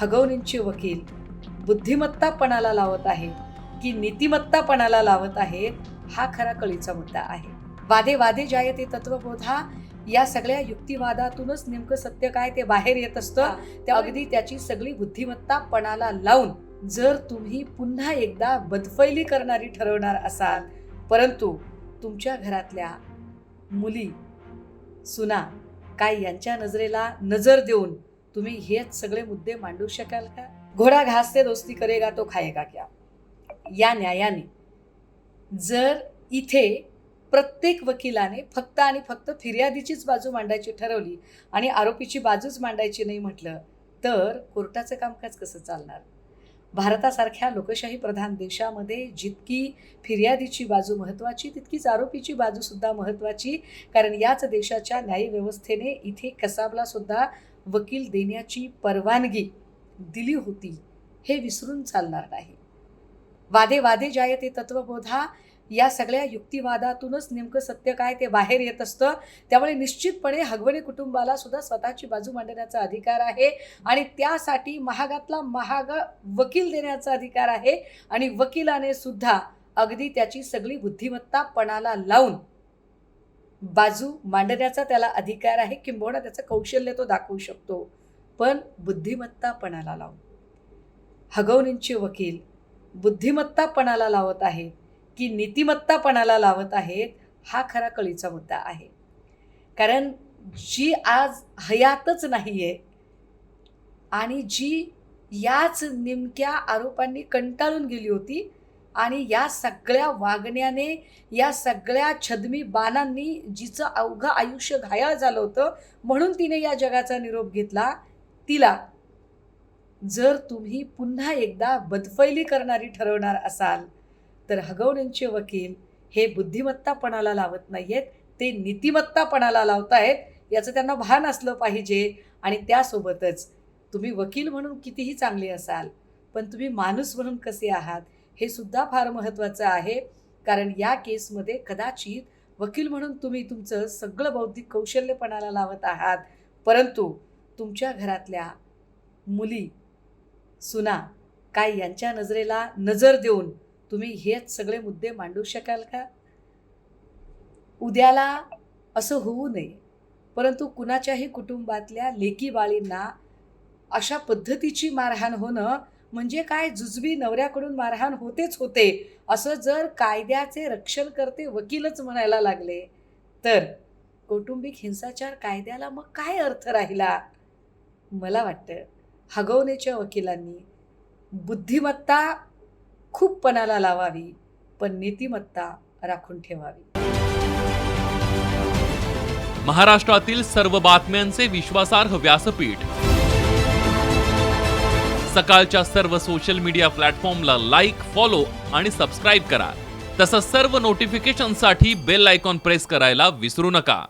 हगवणींचे वकील बुद्धिमत्तापणाला लावत आहे की नीतिमत्तापणाला लावत आहेत हा खरा कळीचा मुद्दा आहे. वादे वादे जायते तत्वबोधा या सगळ्या युक्तिवादातूनच नेमकं सत्य काय ते बाहेर येत असतं त्या अगदी त्याची सगळी बुद्धिमत्ता पणाला लावून जर तुम्ही पुन्हा एकदा बदफैली करणारी ठरवणार असाल परंतु तुमच्या घरातल्या मुली सुना काय यांच्या नजरेला नजर देऊन तुम्ही हेच सगळे मुद्दे मांडू शकाल का? घोडा घासते दोस्ती करेगा तो खाएगा क्या? या न्यायाने जर इथे प्रत्येक वकिलाने फक्त आणि फक्त फिर्यादीचीच बाजू मांडायची ठरवली आणि आरोपीची बाजूच मांडायची नाही म्हटलं तर कोर्टाचं कामकाज कसं चालणार? भारतासारख्या लोकशाही प्रधान देशामध्ये जितकी फिर्यादीची बाजू महत्त्वाची तितकीच आरोपीची बाजूसुद्धा महत्त्वाची. कारण याच देशाच्या न्यायव्यवस्थेने इथे कसाबलासुद्धा वकील देण्याची परवानगी दिली होती. हे विसरून चालणार नाही. वादे वादे जायते तत्वबोधा या सगळ्या युक्तिवादातूनच नेमकं सत्य काय ते बाहेर येत असतं. त्यामुळे निश्चितपणे हगवणे कुटुंबाला सुद्धा स्वतःची बाजू मांडण्याचा अधिकार आहे. आणि त्यासाठी महागातला महाग वकील देण्याचा अधिकार आहे. आणि वकिलाने सुद्धा अगदी त्याची सगळी बुद्धिमत्ता पणाला लावून बाजू मांडण्याचा त्याला अधिकार आहे. किंबहुना त्याचं कौशल्य तो दाखवू शकतो. पण बुद्धिमत्तापणाला लावून. हगवणींचे वकील बुद्धिमत्तापणाला लावत आहेत. की नीतिमत्तापणाला लावत आहेत हा खरा कळीचा मुद्दा आहे. कारण जी आज हयातच नाही आहे आणि जी याच नेमक्या आरोपांनी कंटाळून गेली होती आणि या सगळ्या वागण्याने या सगळ्या छदमी बाणांनी जिचं अवघं आयुष्य घायाळ झालं होतं म्हणून तिने या जगाचा निरोप घेतला तिला जर तुम्ही पुन्हा एकदा बदफैली करणारी ठरवणार असाल तर हगवण्यांचे वकील हे बुद्धिमत्तापणाला लावत नाही आहेत ते नीतिमत्तापणाला लावतायत याचं त्यांना भान असलं पाहिजे. आणि त्यासोबतच तुम्ही वकील म्हणून कितीही चांगले असाल पण तुम्ही माणूस म्हणून कसे आहात हे सुद्धा फार महत्त्वाचं आहे. कारण या केसमध्ये कदाचित वकील म्हणून तुम्ही तुमचं सगळं बौद्धिक कौशल्यपणाला लावत आहात परंतु तुमच्या घरातल्या मुली सुना काय यांच्या नजरेला नजर देऊन तुम्ही हेच सगळे मुद्दे मांडू शकाल का? उद्याला असं होऊ नये परंतु कुणाच्याही कुटुंबातल्या लेकी बाळींना अशा पद्धतीची मारहाण होणं म्हणजे काय? जुजबी नवऱ्याकडून मारहाण होतेच होते असं जर कायद्याचे रक्षण करते वकीलच म्हणायला लागले तर कौटुंबिक हिंसाचार कायद्याला मग काय अर्थ राहिला? मला वाटतं हगवणेच्या वकिलांनी बुद्धिमत्ता खूप पणाला लावावी पण नीतिमत्ता राखून ठेवावी. महाराष्ट्रातील सर्व बातम्यांचे विश्वासार्ह व्यासपीठ. सकाळच्या सर्व सोशल मीडिया प्लॅटफॉर्मला लाईक फॉलो आणि सबस्क्राईब करा. तसंच सर्व नोटिफिकेशनसाठी बेल आयकॉन प्रेस करायला विसरू नका.